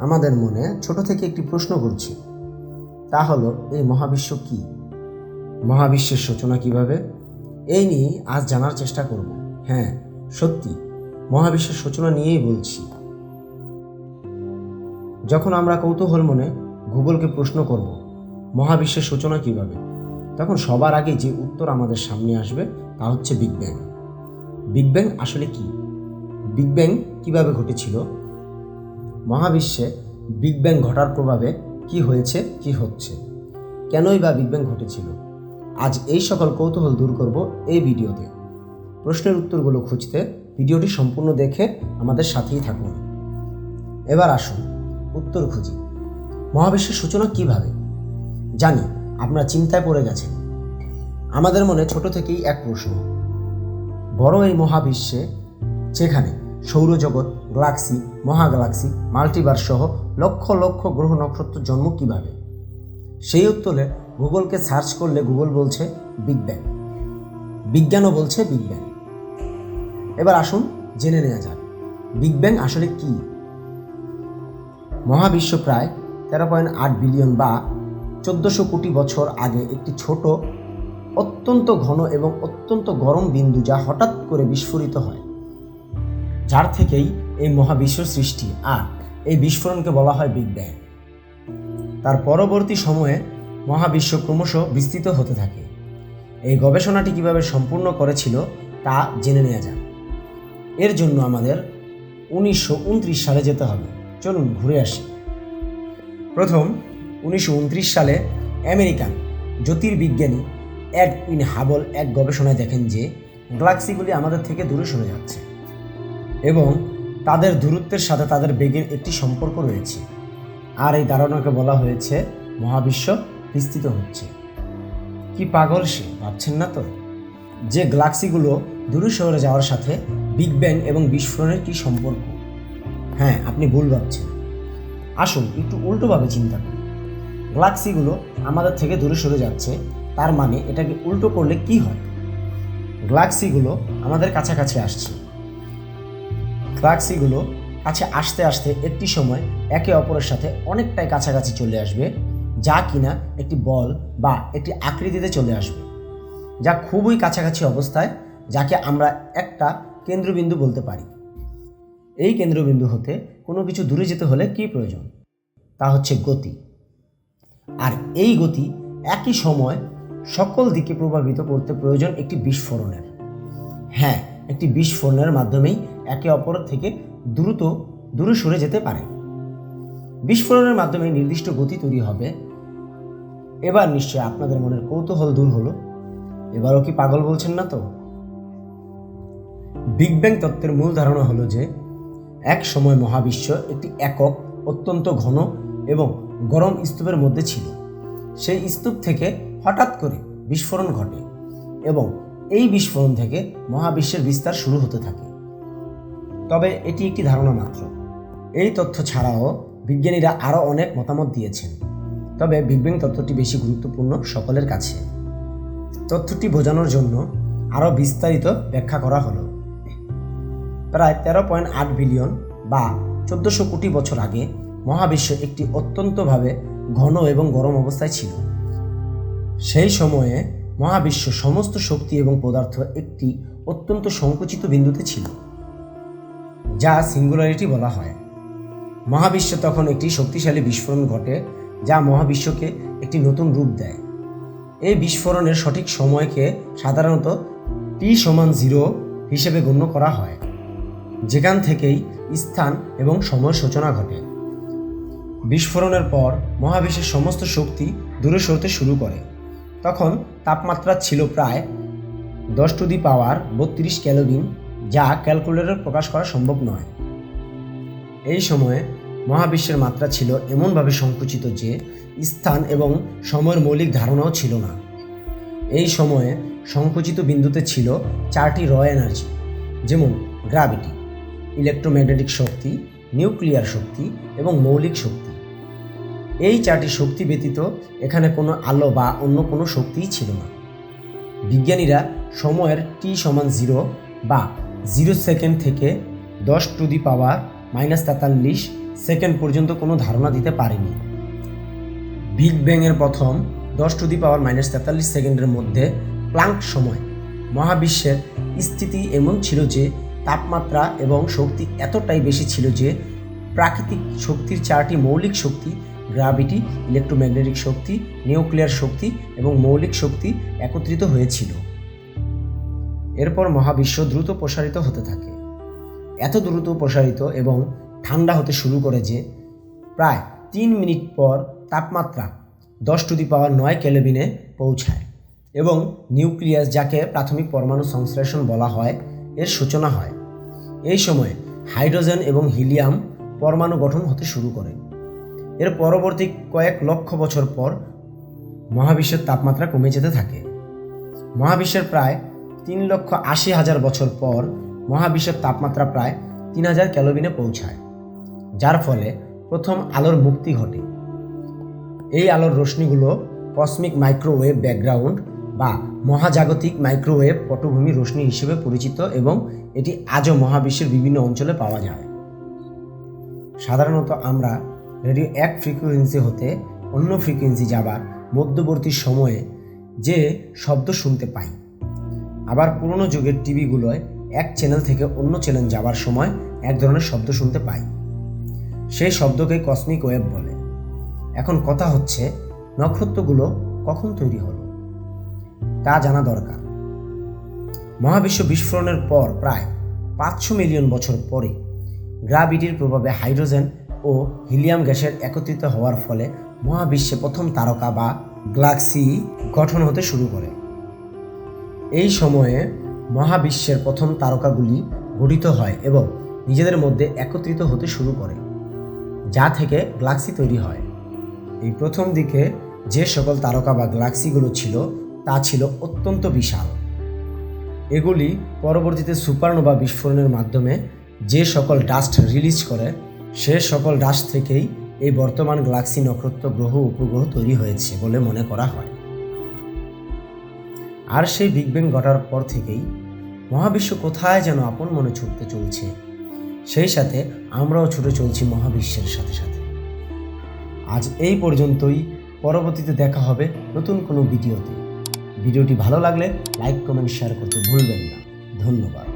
আমাদের মনে ছোট থেকে একটি প্রশ্ন করছে তা হলো, এই মহাবিশ্ব কি? মহাবিশ্বের সূচনা কীভাবে? এই নিয়ে আজ জানার চেষ্টা করব। হ্যাঁ সত্যি, মহাবিশ্বের সূচনা নিয়েই বলছি। যখন আমরা কৌতূহল মনে গুগলকে প্রশ্ন করব, মহাবিশ্বের সূচনা কীভাবে? তখন সবার আগে যে উত্তর আমাদের সামনে আসবে, তা হচ্ছে বিগ ব্যাং। বিগ ব্যাং আসলে কি? বিগ ব্যাং কীভাবে ঘটেছিল? মহাবিশ্বে বিগ ব্যাং ঘটার প্রভাবে কি হয়েছে, কি হচ্ছে? কেনই বা বিগ ব্যাং ঘটেছিল? আজ এই সকল কৌতূহল দূর করব এই ভিডিওতে। প্রশ্নের উত্তরগুলো খুঁজতে ভিডিওটি সম্পূর্ণ দেখে আমাদের সাথেই থাকুন। এবার আসুন, উত্তর খুঁজি। মহাবিশ্বের সূচনা কীভাবে? জানি, আপনারা চিন্তায় পড়ে গেছেন। আমাদের মনে ছোট থেকেই এক প্রশ্ন। বড় এই মহাবিশ্বে, যেখানে সৌরজগৎ, গ্যালাক্সি, মহাগ্যালাক্সি, মাল্টিভার্স সহ লক্ষ লক্ষ গ্রহ নক্ষত্র জন্ম কীভাবে? সেই উত্তরে গুগলকে সার্চ করলে গুগল বলছে বিগ ব্যাং। বিজ্ঞানও বলছে বিগ ব্যাং। এবার আসুন জেনে নেওয়া যাক, বিগ ব্যাং আসলে কি? মহাবিশ্ব প্রায় তেরো পয়েন্ট আট বিলিয়ন বা চোদ্দোশো কোটি বছর আগে একটি ছোট, অত্যন্ত ঘন এবং অত্যন্ত গরম বিন্দু যা হঠাৎ করে বিস্ফোরিত হয়। যার থেকেই এই মহাবিশ্ব সৃষ্টি আর এই বিস্ফোরণকে বলা হয় বিগ ব্যাং। তার পরবর্তী সময়ে মহাবিশ্ব ক্রমশ বিস্তৃত হতে থাকে। এই গবেষণাটি কীভাবে সম্পূর্ণ করেছিল তা জেনে নেওয়া যাক। এর জন্য আমাদের উনিশশো উনত্রিশ সালে যেতে হবে। চলুন ঘুরে আসি। প্রথম, উনিশশো উনত্রিশ সালে আমেরিকান জ্যোতির্বিজ্ঞানী এডউইন হাবল এক গবেষণায় দেখেন যে গ্যালাক্সিগুলি আমাদের থেকে দূরে সরে যাচ্ছে। এবং তাদের দূরত্বের সাথে তাদের বেগের একটি সম্পর্ক রয়েছে। আর এই ধারণাকে বলা হয়েছে, মহাবিশ্ব বিস্তৃত হচ্ছে। কি পাগল সে, ভাবছেন না তো? যে গ্যালাক্সিগুলো দূরে শহরে যাওয়ার সাথে বিগ ব্যাং এবং বিস্ফোরণের কি সম্পর্ক? হ্যাঁ আপনি ভুল ভাবছেন। আসুন, একটু উল্টোভাবে চিন্তা করুন গ্যালাক্সিগুলো আমাদের থেকে দূরে সরে যাচ্ছে, তার মানে এটাকে উল্টো করলে কি হয়? গ্যালাক্সিগুলো আমাদের কাছাকাছি আসছে। গ্যালাক্সিগুলো কাছে আসতে আসতে একটি সময় একে অপরের সাথে অনেকটাই কাছাকাছি চলে আসবে, যা কিনা একটি বল বা একটি আকৃতিতে চলে আসবে। যা খুবই কাছাকাছি অবস্থায়, যাকে আমরা একটা কেন্দ্রবিন্দু বলতে পারি। এই কেন্দ্রবিন্দু হতে কোনো কিছু দূরে যেতে হলে কি প্রয়োজন? তা হচ্ছে গতি। আর এই গতি একই সময় সকল দিকে প্রভাবিত করতে প্রয়োজন একটি বিস্ফোরণের। হ্যাঁ একটি বিস্ফোরণের মাধ্যমেই একে অপর থেকে দ্রুত দূরে সরে যেতে পারে। বিস্ফোরণের মাধ্যমে নির্দিষ্ট গতি তৈরি হবে। এবার নিশ্চয় আপনাদের মনের কৌতূহল দূর হলো। এবারও কি পাগল বলছেন না তো? বিগ ব্যাং তত্ত্বের মূল ধারণা হলো যে, এক সময় মহাবিশ্ব একটি একক, অত্যন্ত ঘন এবং গরম স্তূপের মধ্যে ছিল। সেই স্তূপ থেকে হঠাৎ করে বিস্ফোরণ ঘটে এবং এই বিস্ফোরণ থেকে মহাবিশ্বের বিস্তার শুরু হতে থাকে। তবে এটি একটি ধারণা মাত্র। এই তথ্য ছাড়াও বিজ্ঞানীরা আরও অনেক মতামত দিয়েছেন। তবে ব্যাং তথ্যটি বেশি গুরুত্বপূর্ণ সকলের কাছে। তথ্যটি বোঝানোর জন্য আরও বিস্তারিত ব্যাখ্যা করা হলো। প্রায় তেরো পয়েন্ট আট বিলিয়ন বা চোদ্দোশো কোটি বছর আগে মহাবিশ্ব একটি অত্যন্তভাবে ঘন এবং গরম অবস্থায় ছিল। সেই সময়ে মহাবিশ্ব সমস্ত শক্তি এবং পদার্থ একটি অত্যন্ত সংকুচিত বিন্দুতে ছিল। যা সিঙ্গুলারিটি বলা হয়। মহাবিশ্বে তখন একটি শক্তিশালী বিস্ফোরণ ঘটে, যা মহাবিশ্বকে একটি নতুন রূপ দেয়। এই বিস্ফোরণের সঠিক সময়কে সাধারণত টি সমান জিরো হিসেবে গণ্য করা হয়, যেখান থেকেই স্থান এবং সময় সূচনা ঘটে। বিস্ফোরণের পর মহাবিশ্বের সমস্ত শক্তি দূরে সরতে শুরু করে। তখন তাপমাত্রা ছিল প্রায় দশ টু দি পাওয়ার বত্রিশ ক্যালোরিন যা ক্যালকুলেটর প্রকাশ করা সম্ভব নয়। এই সময়ে মহাবিশ্বের মাত্রা ছিল এমনভাবে সংকুচিত যে স্থান এবং সময়ের মৌলিক ধারণাও ছিল না। এই সময়ে সংকুচিত বিন্দুতে ছিল চারটি র এনার্জি যেমন গ্রাভিটি ইলেকট্রোম্যাগনেটিক শক্তি নিউক্লিয়ার শক্তি এবং মৌলিক শক্তি। এই চারটি শক্তি ব্যতীত এখানে কোনো আলো বা অন্য কোনো শক্তিই ছিল না। বিজ্ঞানীরা সময়ের টি সমান জিরো বা জিরো সেকেন্ড থেকে দশ টু দি পাওয়ার মাইনাস তেতাল্লিশ সেকেন্ড পর্যন্ত কোনো ধারণা দিতে পারেনি। বিগ ব্যাংয়ের প্রথম দশ টু দি পাওয়ার মাইনাস তেতাল্লিশ সেকেন্ডের মধ্যে প্লাঙ্ক সময় মহাবিশ্বের স্থিতি এমন ছিল যে তাপমাত্রা এবং শক্তি এতটাই বেশি ছিল যে প্রাকৃতিক শক্তির চারটি মৌলিক শক্তি গ্রাভিটি ইলেকট্রোম্যাগনেটিক শক্তি, নিউক্লিয়ার শক্তি এবং মৌলিক শক্তি একত্রিত হয়েছিল। এরপর মহাবিশ্ব দ্রুত প্রসারিত হতে থাকে। এত দ্রুত প্রসারিত এবং ঠান্ডা হতে শুরু করে যে, প্রায় তিন মিনিট পর তাপমাত্রা দশ টু দি পাওয়ার নয় কেলেভিনে পৌঁছায় এবং নিউক্লিয়াস, যাকে প্রাথমিক পরমাণু সংশ্লেষণ বলা হয়, এর সূচনা হয়। এই সময়ে হাইড্রোজেন এবং হিলিয়াম পরমাণু গঠন হতে শুরু করে। এর পরবর্তী কয়েক লক্ষ বছর পর মহাবিশ্বের তাপমাত্রা কমে যেতে থাকে। মহাবিশ্বের প্রায় তিন লক্ষ আশি হাজার বছর পর মহাবিশ্বের তাপমাত্রা প্রায় তিন হাজার ক্যালোবিনে পৌঁছায়, যার ফলে প্রথম আলোর মুক্তি ঘটে। এই আলোর রশ্মিগুলো কসমিক মাইক্রোওয়েভ ব্যাকগ্রাউন্ড বা মহাজাগতিক মাইক্রোওয়েভ পটভূমি রশ্মি হিসেবে পরিচিত এবং এটি আজও মহাবিশ্বের বিভিন্ন অঞ্চলে পাওয়া যায়। সাধারণত আমরা রেডিও এক ফ্রিকোয়েন্সি হতে অন্য ফ্রিকোয়েন্সি যাবার মধ্যবর্তী সময়ে যে শব্দ শুনতে পাই। আবার পুরনো যুগের টিভিগুলোয় এক চ্যানেল থেকে অন্য চ্যানেল যাবার সময় এক ধরনের শব্দ শুনতে পাই। সেই শব্দকে কসমিক ওয়েভ বলে। এখন কথা হচ্ছে, নক্ষত্রগুলো কখন তৈরি হলো? তা জানা দরকার। মহাবিশ্ব বিস্ফোরণের পর প্রায় পাঁচশো মিলিয়ন বছর পরে গ্রাভিটির প্রভাবে হাইড্রোজেন ও হিলিয়াম গ্যাসের একত্রিত হওয়ার ফলে মহাবিশ্বে প্রথম তারকা বা গ্লাক্সি গঠন হতে শুরু করে। এই সময়ে মহাবিশ্বের প্রথম তারকাগুলি গঠিত হয় এবং নিজেদের মধ্যে একত্রিত হতে শুরু করে, যা থেকে গ্যালাক্সি তৈরি হয়। এই প্রথম দিকে যে সকল তারকা বা গ্যালাক্সিগুলো ছিল, তা ছিল অত্যন্ত বিশাল। এগুলি পরবর্তীতে সুপারনোভা বিস্ফোরণের মাধ্যমে যে সকল ডাস্ট রিলিজ করে, সে সকল ডাস্ট থেকেই এই বর্তমান গ্যালাক্সি নক্ষত্র গ্রহ উপগ্রহ তৈরি হয়েছে বলে মনে করা হয়। আর সেই বিগ ব্যাং ঘটার পর থেকেই মহাবিশ্ব কোথায় যেন আপন মনে ছুটতে চলছে। সেই সাথে আমরাও ছুটে চলছি মহাবিশ্বের সাথে সাথে। আজ এই পর্যন্তই। পরবর্তীতে দেখা হবে নতুন কোনো ভিডিওতে। ভিডিওটি ভালো লাগলে লাইক, কমেন্ট শেয়ার করতে ভুলবেন না। ধন্যবাদ।